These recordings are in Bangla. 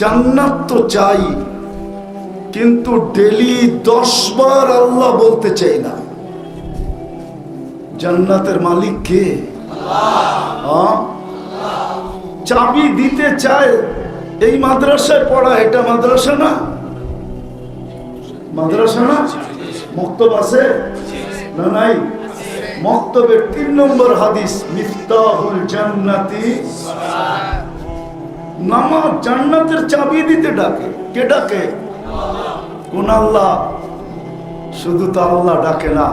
জান্নাত তো চাই, কিন্তু ডেলি দশ বার আল্লাহ বলতে চাই না। জান্নাতের মালিক কে? চাবি দিতে চায়, এই মাদ্রাসায় পড়া এটা মাদ্রাসা না? মাদ্রাসা না? মক্তব আছে? না নাই? মক্তবের তিন নম্বর হাদিস, মিফতাহুল জান্নাতি। নামাজ জান্নাতের চাবি দিতে ডাকে। কে ডাকে? কোন আল্লাহ? শুধু তো আল্লাহ ডাকে না।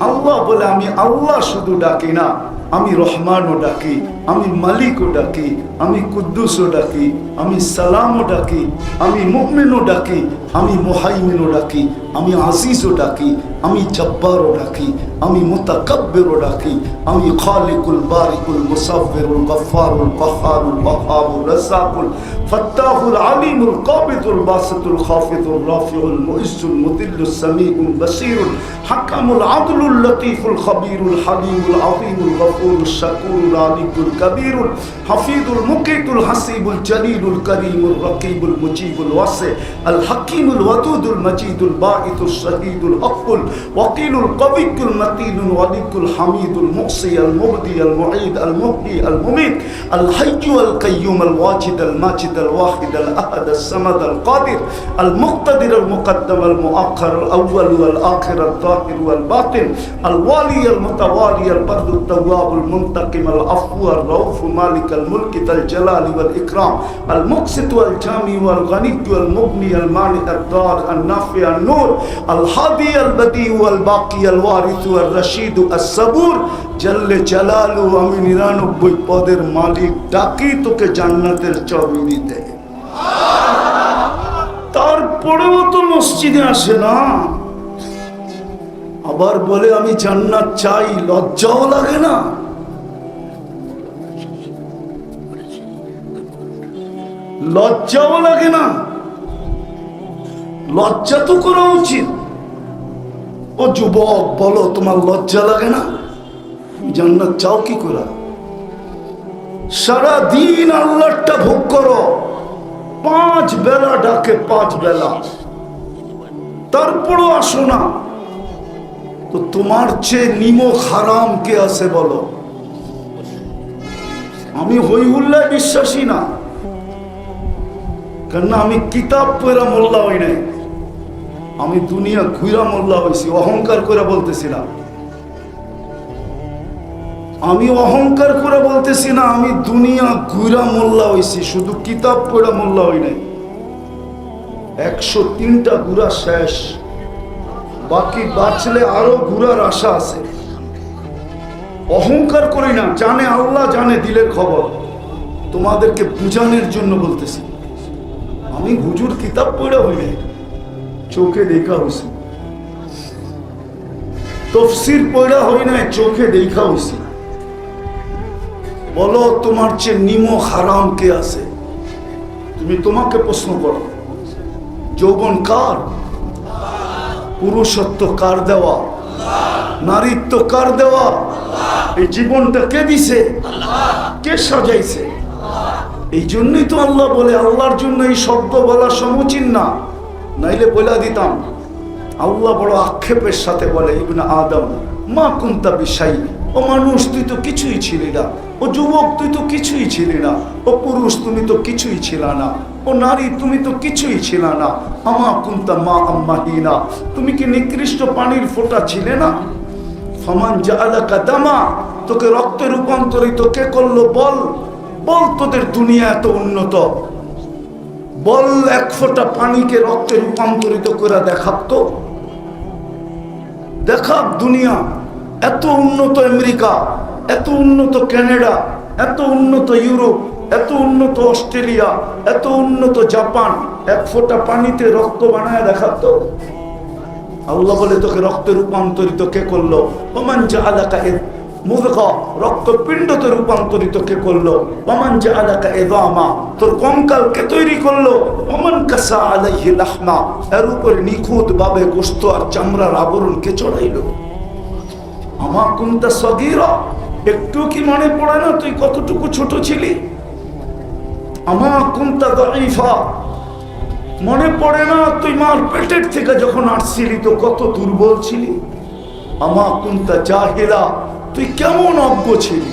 আল্লাহ বলে, আমি আল্লাহ শুধু ডাকি না, আমি রহমানও ডাকি। আমি মালিকও ডাকি, আমি কুদ্দুসও ডাকি, আমি সালামও ডাকি, আমি মুমিনও ডাকি, আমি মোহাইমিনও ডাকি, আমি আজিজও ডাকি, আমি জব্বারও ডাকি, আমি মুতাকাব্বিরও ডাকি, আমি খালিকুল বারিকুল মুসাফিরুল গফফারুল কহারুল ওয়াহাবুর রাজ্জাকুল, ফাত্তাহুল আলিমুল কাবিদুল, বাসিতুল খাফিদুর রাফিউল, মুইজ্জুল মুদিল্লুস সামিউল, বাসীরুল, হাকামুল, আদলুল, লতীফুল, খবীরুল, হালিমুল, আযীমুল, গফুরুল, শাকুরুল আলিকুল কবীরুল, হাফিজুল মুকিতুল হাসিবুল জলিলুল করিমুল রকিবুল মুজিবুল ওয়াসি, আল হাকিমুল ওয়াদুদুল মজিদুল বাঈতুল শহীদুল হকুল, ওয়াকিলুল কবিকুল মতিনুল ওয়ালিকুল হামিদুল মুহসি আল মুবদি আল মুঈদ আল মুহয়ি আল মুমিত, আল হাইয়্যু আল কাইয়্যুম আল ওয়াজিদ আল মাজিদ আল ওয়াহিদ আল আহাদ আল সামাদ আল কাদির, আল মুক্তাদির আল মুকদ্দম আল মুআخر আল আউয়াল ওয়াল আখির আল যাহির ওয়াল বাতিন, আল ওয়ালি আল মুতাওয়ালি আল বরদ আল মুনতাকিম আল আফু ওয়াল মুগনি আল মানি আল দার আল নাফি আল নূর। আল হাদি আল বদি ওয়াল বাকি আল ওয়ারিস ওয়াল রশিদ জল্লে জালালু আমি নিরানব্বই পদের মালিক, ডাকি তোকে জান্নাতের চাবি দিতে। তারপরেও তো মসজিদে আসে না। আবার বলে আমি জান্নাত চাই, লজ্জাও লাগে না। লজ্জাও লাগে না। লজ্জা তো করা উচিত। ও যুবক, বলো, তোমার লজ্জা লাগে না? জান্নাত চাও কি করে? সারা দিন আল্লাহটা ভোগ করো। পাঁচ বেলা ডাকে, পাঁচ বেলা। তারপরও আসো না। তো তোমার চেয়ে নিমক হারাম কে আছে বলো? আমি হই হুল্লায় বিশ্বাসী না। কেননা আমি কিতাব পড়া মোল্লা হই নাই। আমি দুনিয়া ঘুরা মোল্লা হয়েছি অহংকার করে বলতেছি না আমি অহংকার করে বলতেছি না, আমি দুনিয়া ঘুরা মোল্লা হয়েছি শুধু কিতাব পড়া মোল্লা হই নাই। একশো তিনটা ঘুরা শেষ। বাকি বাঁচলে আরও ঘুরার আশা আছে। অহংকার করি না, জানে আল্লাহ জানে দিলের খবর। তোমাদেরকে বুঝানোর জন্য বলতেছি। আমি হুজুর কিতাব পড়া হই নাই চোখে দেখা হয়েছে তফসির পড়া হই নাই, চোখে দেখা হয়েছে বলো, তোমার চেয়ে নিমো হারাম কে আছে? তুমি তোমাকে প্রশ্ন করো, যৌবন কার? পুরুষত্ব কার দেওয়া? নারীত্ব কার দেওয়া? এই জীবনটা কে দিছে? কে সাজাইছে? এই জন্যই তো আল্লাহ বলে, আল্লাহর জন্য এই শব্দ বলা সমুচিন না। নাইলে বলে দিতাম, আল্লাহ বড় আক্ষেপের সাথে বলে আদম, মা কুন্তা বিষাই ও মানুষ তুই তো কিছুই ছিলি না, ও যুবক তুই তো কিছুই ছিলি না, ও পুরুষ তুমি তো কিছুই ছিল না, ও নারী তুমি তো কিছুই ছিল না, আমা কুন্তা মা আম্মা আম্মাহিনা, তুমি কি নিকৃষ্ট পানির ফোঁটা ছিলে না? ফমান জালাকা দামা, তোকে রক্তে রূপান্তরিত কে করল বল? বল তোদের দুনিয়া এত উন্নত। বল এক ফোঁটা পানিকে রক্তে রূপান্তরিত করে দেখাতো দেখাক দুনিয়া। এত উন্নত আমেরিকা, এত উন্নত কানাডা, এত উন্নত ইউরোপ, এত উন্নত অস্ট্রেলিয়া, এত উন্নত জাপান, এক ফোঁটা পানিতে রক্ত বানায় দেখাতো আল্লাহ বলে তোকে রক্তে রূপান্তরিত কে করল? ওমান যা আলাকা রূপান্তরিত কে করল? তোর কঙ্কাল কে তৈরি করল। কাসা নিখুঁত ভাবে গোস্ত আর চামড়ার আবরণ কে চড়াইলো। আমা কুন্তা সগীরা? একটু কি মনে পড়ে না তুই কতটুকু ছোট ছিলি? আমা কুন্তা দাইফা মনে পড়ে না তুই মার পেটের থেকে যখন আসছিলি তো কত দুর্বল ছিলি? আমা কুন্তা জাহিলা? তুই কেমন অজ্ঞ ছিলি?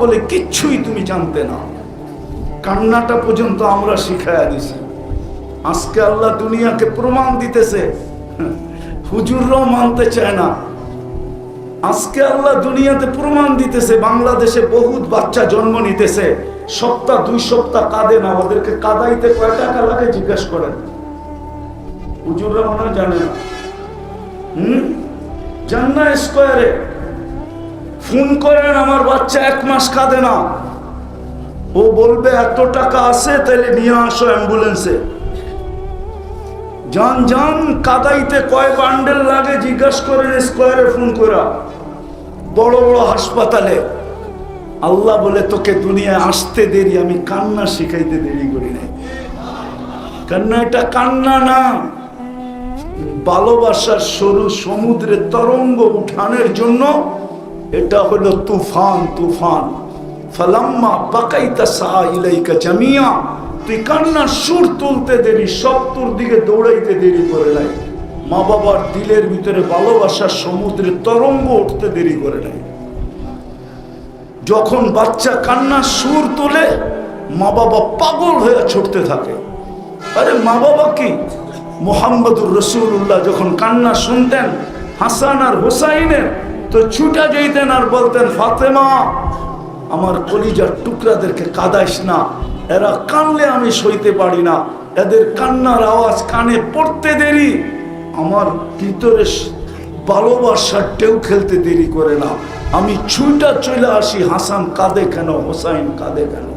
বলে কিচ্ছুই তুমি জানতে না। কান্নাটা পর্যন্ত আমরা শিখাইয়া দিছি। আজকে আল্লাহ দুনিয়াকে প্রমাণ দিতেছে। হুজুররাও মানতে চায় না। আজকে আল্লাহ দুনিয়াতে প্রমাণ দিতেছে, বাংলাদেশে বহুত বাচ্চা জন্ম নিতেছে। সপ্তাহ, দুই সপ্তাহ কাঁদে না ওদেরকে কাদাইতে কয় টাকা লাগে জিজ্ঞেস করেন। হুজুররা মনে জানে না। হুম? জান্না স্কোয়ারে। ফোন করেন, আমার বাচ্চা এক মাস কাঁদে না। ও বলবে, এত টাকা আছে তাহলে নিয়ে আসো অ্যাম্বুলেন্সে। যান যান কাদাইতে কয় বান্ডেল লাগে, জিজ্ঞাসা করেন স্কোয়ারে ফোন করা বড় বড় হাসপাতালে। আল্লাহ বলে, তোকে দুনিয়ায় আসতে দেরি, আমি কান্না শিখাইতে দেরি করি নাই। কান্না, এটা কান্না না। ভালোবাসার সরু সমুদ্রে তরঙ্গ উঠানের জন্য এটা হলো তুফান তুফান। ফালাম্মা পাকাইতা সা ইলাইকা জামিয়া। তুই কান্নার সুর তুলতে দেরি, সব তোর দিকে দৌড়াইতে দেরি করে নাই। মা বাবার দিলের ভিতরে ভালোবাসার সমুদ্রে তরঙ্গ উঠতে দেরি করে নাই। যখন বাচ্চা কান্নার সুর তোলে, মা বাবা পাগল হয়ে ছুটতে থাকে। আরে মা বাবা কি? মোহাম্মদুর রসুল্লাহ যখন কান্না শুনতেন, হাসান আর হোসাইনের, তো ছুটা যেতেন আর বলতেন, ফাতেমা, আমার কলিজার টুকরাদেরকে কাদাইস না, এরা কানলে আমি সইতে পারি না, এদের কান্নার আওয়াজ কানে পড়তে দেরি, আমার ভিতরে ভালোবাসার টেউ খেলতে দেরি করে না, আমি ছুটা চলে আসি, হাসান কাঁদে কেন, হোসাইন কাঁদে কেন?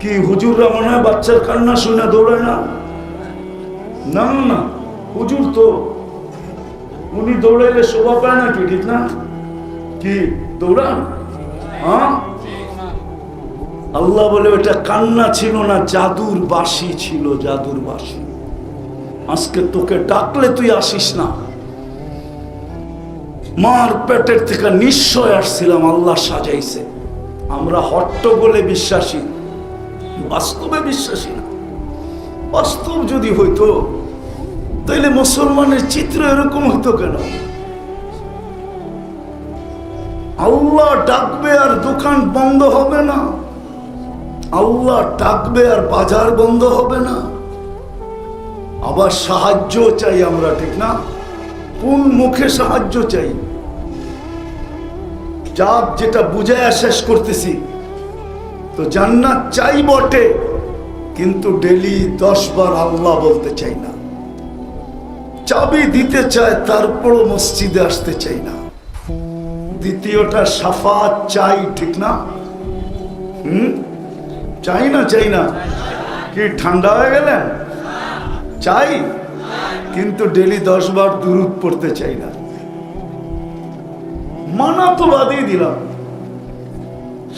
কি হুজুররা মনে হয় বাচ্চার কান্না শুনে দৌড়ায় না? না না হুজুর তো, উনি দৌড়াইলে শোভা পায় না কি, ঠিক না? কি, দৌড়ান? হ্যাঁ? আল্লাহ বলে ওটা কান্না ছিল না, জাদুর বাসি ছিল, জাদুর বাসি। আজকে তোকে ডাকলে তুই আসিস না। মার পেটের থেকে নিশ্চয় আসছিলাম, আল্লাহ সাজাইছে। আমরা হট্ট বলে বিশ্বাসী, বাস্তবে বিশ্বাসী না। বাস্তব যদি হইতো, তাইলে মুসলমানের চিত্র এরকম হইতো কেন? আল্লাহ ডাকবে আর দোকান বন্ধ হবে না। আল্লাহ ডাকবে আর বাজার বন্ধ হবে না। আবার সাহায্য চাই আমরা, ঠিক না? কোন মুখে সাহায্য চাই? যাক যেটা বুঝায় শেষ করতেছি। তো জান্নাত চাই বটে। কিন্তু ডেলি দশ বার আল্লাহ বলতে চাই না। চাবি দিতে চায়, তারপরও মসজিদে আসতে চাই না। দ্বিতীয়টা সাফা চাই, ঠিক না? হুম? চাই না চাই না? কি ঠান্ডা হয়ে গেলেন? চাই? কিন্তু ডেলি দশ বার দূরত পড়তে চাই না। মানা তো বাদই দিলাম।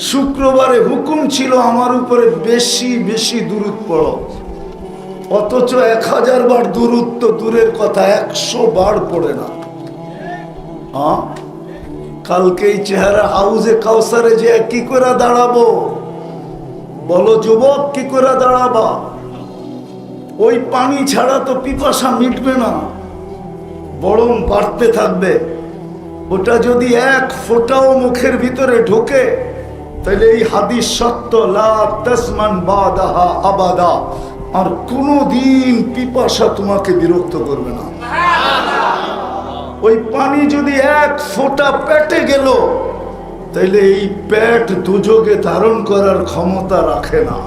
শুক্রবারে হুকুম ছিল আমার উপরে বেশি বেশি দূরত পড়ো। অথচ এক হাজার বার দূরত্ব দূরের কথা, একশো বার পড়ে না। কালকে এই চেহারা হাউজে কাউসারে যে কি করে দাঁড়াবো? বলো যুবক, কি করে দাঁড়াবা? ওই পানি ছাড়া তো পিপাসা মিটবে না। বরং বাড়তে থাকবে। ওটা যদি এক ফোঁটাও মুখের ভিতরে ঢোকে তাহলে এই হাদিস সত্য আবাদা। আর কোনো দিন পিপাসা তোমাকে বিরক্ত করবে না। ওই পানি যদি এক ফোঁটা পেটে গেল, তাইলে এই পেট দুযোগে ধারণ করার ক্ষমতা রাখে না।